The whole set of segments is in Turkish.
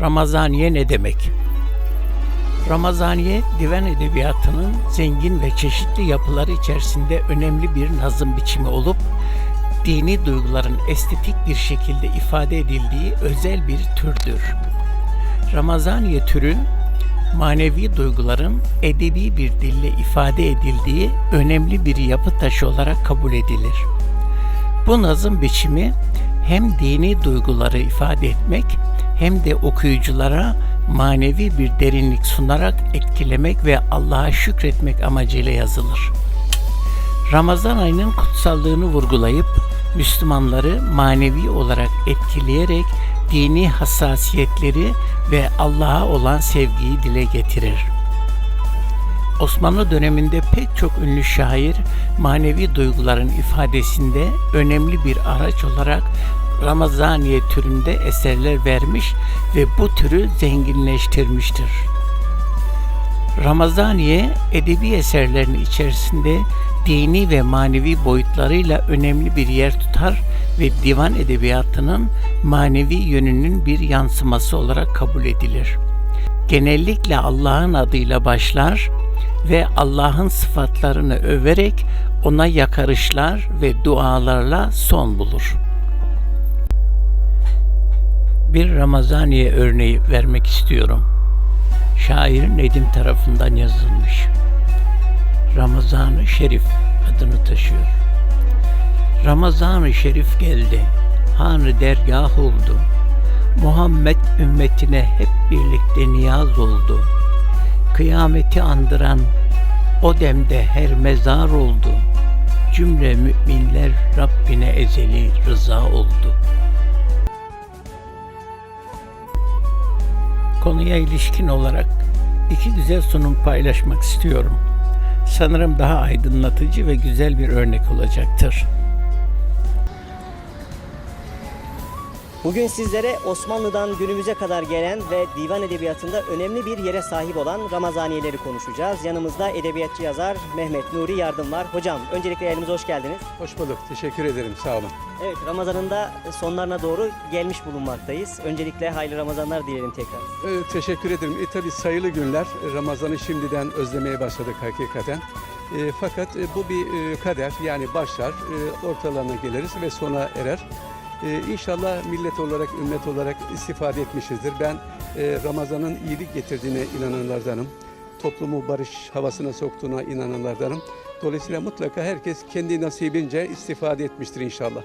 Ramazaniye ne demek? Ramazaniye, divan edebiyatının zengin ve çeşitli yapıları içerisinde önemli bir nazım biçimi olup, dini duyguların estetik bir şekilde ifade edildiği özel bir türdür. Ramazaniye türü, manevi duyguların edebi bir dille ifade edildiği önemli bir yapı taşı olarak kabul edilir. Bu nazım biçimi hem dini duyguları ifade etmek hem de okuyuculara manevi bir derinlik sunarak etkilemek ve Allah'a şükretmek amacıyla yazılır. Ramazan ayının kutsallığını vurgulayıp Müslümanları manevi olarak etkileyerek dini hassasiyetleri ve Allah'a olan sevgiyi dile getirir. Osmanlı döneminde pek çok ünlü şair manevi duyguların ifadesinde önemli bir araç olarak Ramazaniye türünde eserler vermiş ve bu türü zenginleştirmiştir. Ramazaniye edebi eserlerin içerisinde dini ve manevi boyutlarıyla önemli bir yer tutar ve divan edebiyatının manevi yönünün bir yansıması olarak kabul edilir. Genellikle Allah'ın adıyla başlar ve Allah'ın sıfatlarını överek ona yakarışlar ve dualarla son bulur. Bir Ramazaniye örneği vermek istiyorum. Şair Nedim tarafından yazılmış. Ramazan-ı Şerif adını taşıyor. Ramazan-ı Şerif geldi, hanı dergah oldu. Muhammed ümmetine hep birlikte niyaz oldu. Kıyameti andıran o demde her mezar oldu. Cümle müminler Rabbine ezeli rıza oldu. Konuya ilişkin olarak iki güzel sunum paylaşmak istiyorum. Sanırım daha aydınlatıcı ve güzel bir örnek olacaktır. Bugün sizlere Osmanlı'dan günümüze kadar gelen ve divan edebiyatında önemli bir yere sahip olan Ramazaniyeleri konuşacağız. Yanımızda edebiyatçı yazar Mehmet Nuri Yardım var. Hocam öncelikle elimize hoş geldiniz. Hoş bulduk. Teşekkür ederim. Sağ olun. Evet Ramazan'ın da sonlarına doğru gelmiş bulunmaktayız. Öncelikle hayırlı Ramazanlar dileyelim tekrar. Ee, teşekkür ederim. E, tabii sayılı günler. e, Ramazan'ı şimdiden özlemeye başladık hakikaten. E, fakat e, bu bir e, kader. Yani başlar, e, ortalarına geliriz ve sona erer. E, inşallah millet olarak, ümmet olarak istifade etmişizdir. Ben e, Ramazan'ın iyilik getirdiğine inananlardanım. Toplumu barış havasına soktuğuna inananlardanım. Dolayısıyla mutlaka herkes kendi nasibince istifade etmiştir inşallah.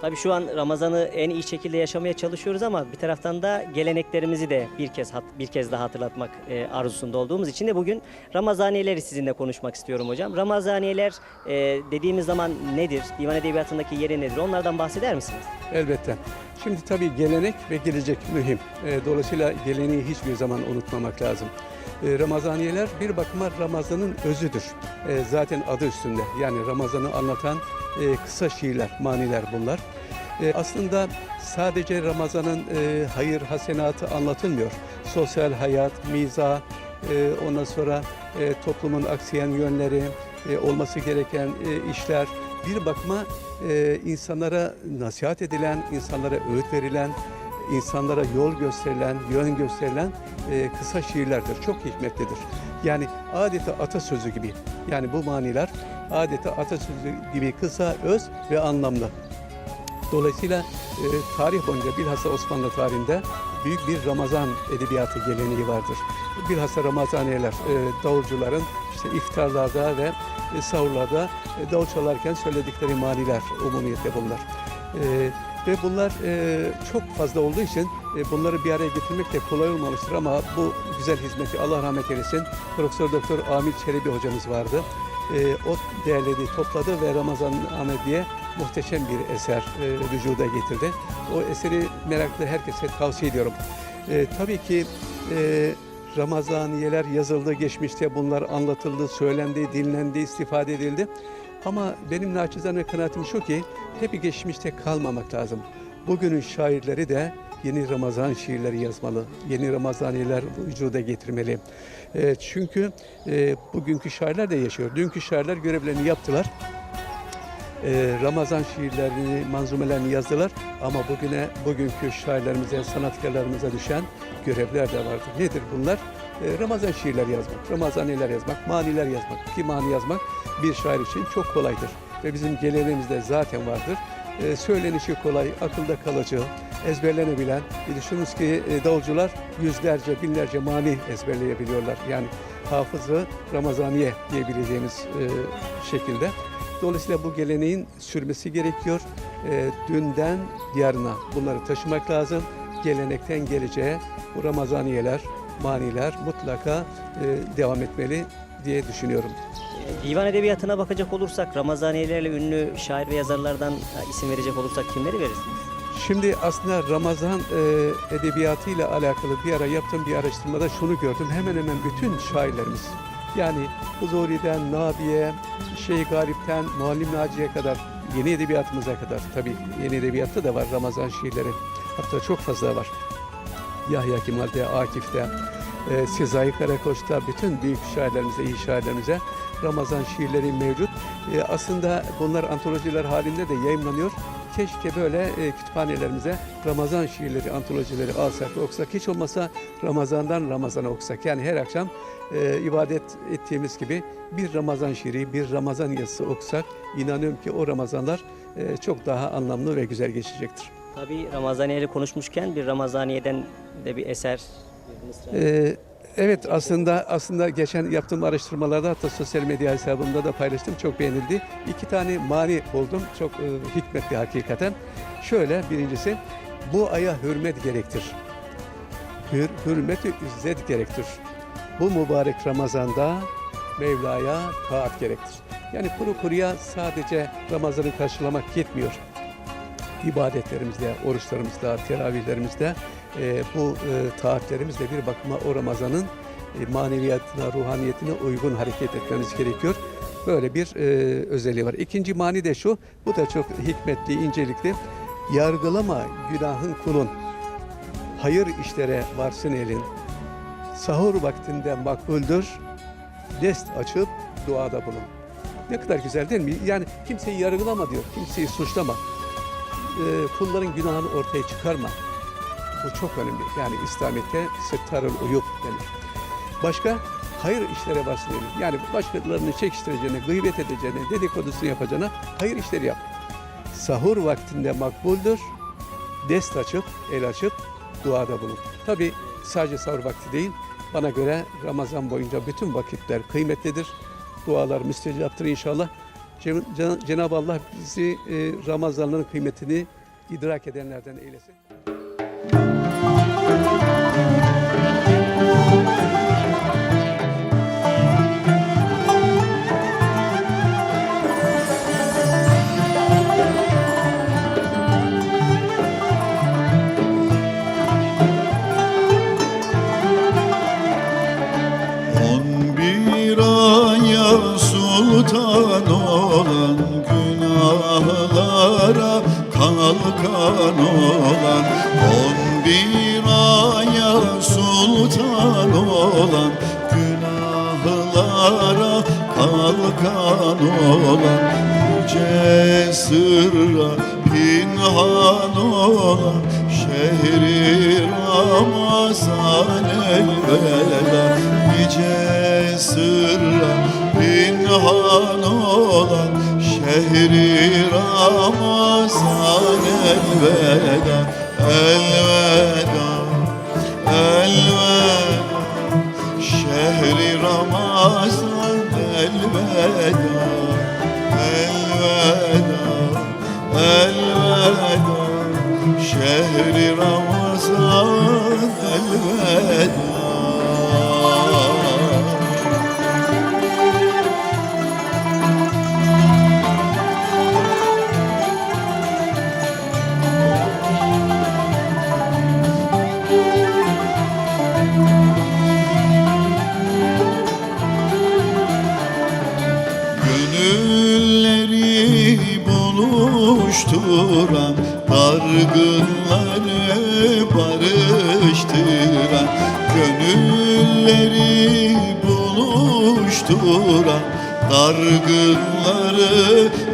Tabii şu an Ramazan'ı en iyi şekilde yaşamaya çalışıyoruz ama bir taraftan da geleneklerimizi de bir kez bir kez daha hatırlatmak e, arzusunda olduğumuz için de bugün Ramazaniyeleri sizinle konuşmak istiyorum hocam. Ramazaniyeler e, dediğimiz zaman nedir? Divan edebiyatındaki yeri nedir? Onlardan bahseder misiniz? Elbette. Şimdi tabii gelenek ve gelecek mühim. E, Dolayısıyla geleneği hiçbir zaman unutmamak lazım. Ramazaniyeler bir bakıma Ramazan'ın özüdür. Zaten adı üstünde. Yani Ramazan'ı anlatan e, kısa şiirler, maniler bunlar. E, Aslında sadece Ramazan'ın e, hayır hasenatı anlatılmıyor. Sosyal hayat, miza, e, ondan sonra e, toplumun aksayan yönleri, e, olması gereken e, işler bir bakıma e, insanlara nasihat edilen, insanlara öğüt verilen, insanlara yol gösterilen, yön gösterilen e, kısa şiirlerdir. Çok hikmetlidir. Yani adeta atasözü gibi. Yani bu maniler adeta atasözü gibi kısa, öz ve anlamlı. Dolayısıyla e, tarih boyunca bilhassa Osmanlı tarihinde büyük bir Ramazan edebiyatı geleneği vardır. Bilhassa Ramazaniyeler, e, davulcuların işte iftarlarda ve e, sahurlarda e, davul çalarken söyledikleri maniler umumiyetle bunlar. E, ve bunlar e, çok fazla olduğu için bunları bir araya getirmek de kolay olmamıştır ama bu güzel hizmeti Allah rahmet eylesin. Profesör Doktor Amil Çelebi hocamız vardı. E, o değerledi, topladı ve Ramazan Ahmet diye muhteşem bir eser e, vücuda getirdi. O eseri meraklı herkese tavsiye ediyorum. E, tabii ki e, Ramazaniyeler yazıldı, geçmişte bunlar anlatıldı, söylendi, dinlendi, istifade edildi. Ama benim naçizane kanaatim şu ki hep geçmişte kalmamak lazım. Bugünün şairleri de yeni Ramazan şiirleri yazmalı, yeni Ramazaniyeler vücuda getirmeli. E, çünkü e, bugünkü şairler de yaşıyor. Dünkü şairler görevlerini yaptılar. e, Ramazan şiirlerini, manzumelerini yazdılar ama bugüne bugünkü şairlerimize, sanatkarlarımıza düşen görevler de vardır. Nedir bunlar? E, Ramazan şiirler yazmak, Ramazaniler yazmak, maniler yazmak. Ki mani yazmak bir şair için çok kolaydır ve bizim geleneğimizde zaten vardır. E, söylenişi kolay, akılda kalıcı, ezberlenebilen. Düşününüz ki e, davulcular yüzlerce, binlerce mani ezberleyebiliyorlar. Yani hafızı Ramazaniye diyebileceğimiz e, şekilde. Dolayısıyla bu geleneğin sürmesi gerekiyor. E, dünden yarına bunları taşımak lazım. Gelenekten geleceğe bu Ramazaniyeler, maniler mutlaka devam etmeli diye düşünüyorum. Divan edebiyatına bakacak olursak Ramazaniyelerle ünlü şair ve yazarlardan isim verecek olursak kimleri verirsiniz? Şimdi aslında Ramazan e, edebiyatıyla alakalı bir ara yaptığım bir araştırmada şunu gördüm. Hemen hemen bütün şairlerimiz yani Huzuri'den, Nabiye, Şeyh Galip'ten, Muallim Naci'ye kadar yeni edebiyatımıza kadar tabii yeni edebiyatta da var Ramazan şiirleri. Hatta çok fazla var. Yahya Kemal'de, Akif'te, e, Sezai Karakoç'ta bütün büyük şairlerimize, iyi şairlerimize Ramazan şiirleri mevcut. E, aslında bunlar antolojiler halinde de yayınlanıyor. Keşke böyle e, kütüphanelerimize Ramazan şiirleri, antolojileri alsak, okusak. Hiç olmasa Ramazan'dan Ramazan'a okusak. Yani her akşam e, ibadet ettiğimiz gibi bir Ramazan şiiri, bir Ramazan yazısı okusak inanıyorum ki o Ramazanlar e, çok daha anlamlı ve güzel geçecektir. Tabii Ramazaniye'yle konuşmuşken bir Ramazaniye'den de bir eser. bir mısra. Ee, evet aslında aslında geçen yaptığım araştırmalarda hatta sosyal medya hesabımda da paylaştım çok beğenildi. İki tane mani buldum çok e, hikmetli hakikaten. Şöyle birincisi bu aya hürmet gerektir. Hür, hürmeti izzet gerektir. Bu mübarek Ramazan'da Mevla'ya taat gerektir. Yani kuru kuruya sadece Ramazan'ı karşılamak yetmiyor ibadetlerimizde, oruçlarımızda, teravihlerimizde e, bu e, taatlerimizle bir bakıma o Ramazan'ın e, maneviyatına, ruhaniyetine uygun hareket etmemiz gerekiyor. Böyle bir e, özelliği var. İkinci mani de şu, bu da çok hikmetli, incelikli. Yargılama günahın kulun, hayır işlere varsın elin, sahur vaktinde makbuldür, dest açıp duada bulun. Ne kadar güzel değil mi? Yani kimseyi yargılama diyor, kimseyi suçlama e, kulların günahını ortaya çıkarma. Bu çok önemli. Yani İslamiyet'te settarul uyup denir. Başka hayır işlere denir. Yani başkalarını çekiştireceğine, gıybet edeceğine, dedikodusunu yapacağına hayır işleri yap. Sahur vaktinde makbuldür. Dest açıp, el açıp duada bulun. Tabi sadece sahur vakti değil, bana göre Ramazan boyunca bütün vakitler kıymetlidir. Dualar müstecaptır inşallah. Cen- Cen- Cenab-ı Allah bizi e, Ramazanların kıymetini idrak edenlerden eylesin. Günahlara kalkan olan On bir aya sultan olan günahlara kalkan olan Yüce sırra pinhan olan Şehri Ramazan elveda Nice sırra pinhan olan Şehri Ramazan elveda Elveda, elveda. Şehri Ramazan elveda Elveda, elveda. Şehri Ramazan elveda Gönülleri buluşturan Dargınları barıştıran Gönülleri buluşturan Dargınları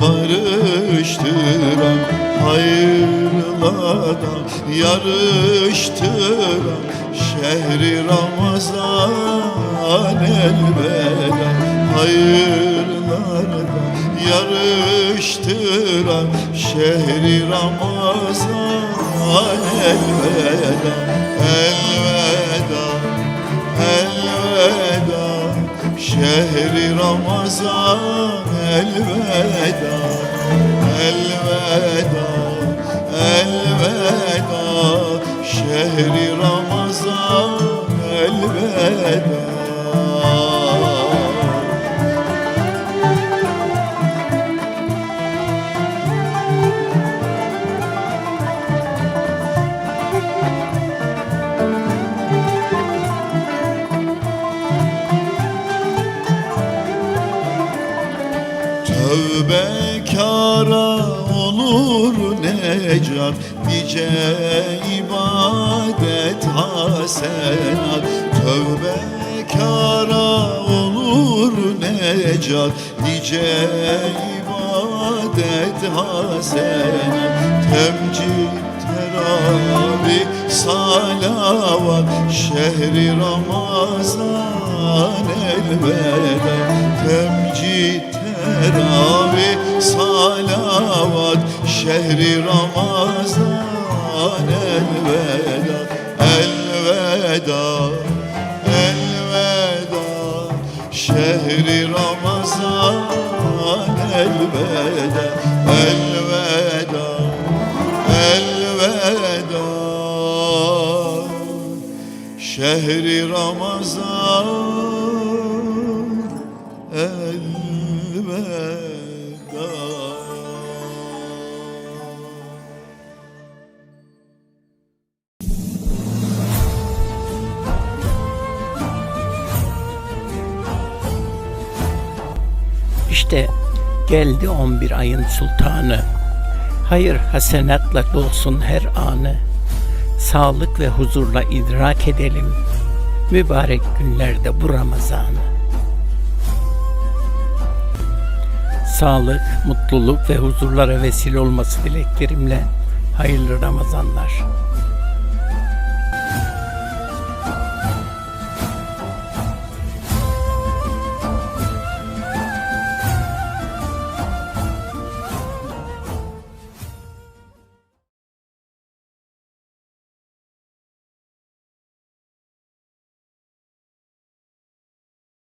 barıştıran Hayırlada yarıştıran Şehri Ramazan elveda Hayırlarda yarıştıran Şehri Ramazan. Elveda Elveda elveda Şehri Ramazan. Elveda elveda Tövbekara olur necat Nice ibadet hasenat. Tövbekara olur necat Nice ibadet hasenat. Temcid teravih salavat Şehri Ramazan elveda. Temcid teravih salavat Şehri Ramazan elveda Elveda elveda. Şehri Ramazan elveda Elveda elveda. Şehri Ramazan İşte geldi 11 ayın sultanı. Hayır hasenatla dolsun her anı. Sağlık ve huzurla idrak edelim. Mübarek günlerde bu Ramazan'ı. Sağlık, mutluluk ve huzurlara vesile olması dileklerimle hayırlı Ramazanlar.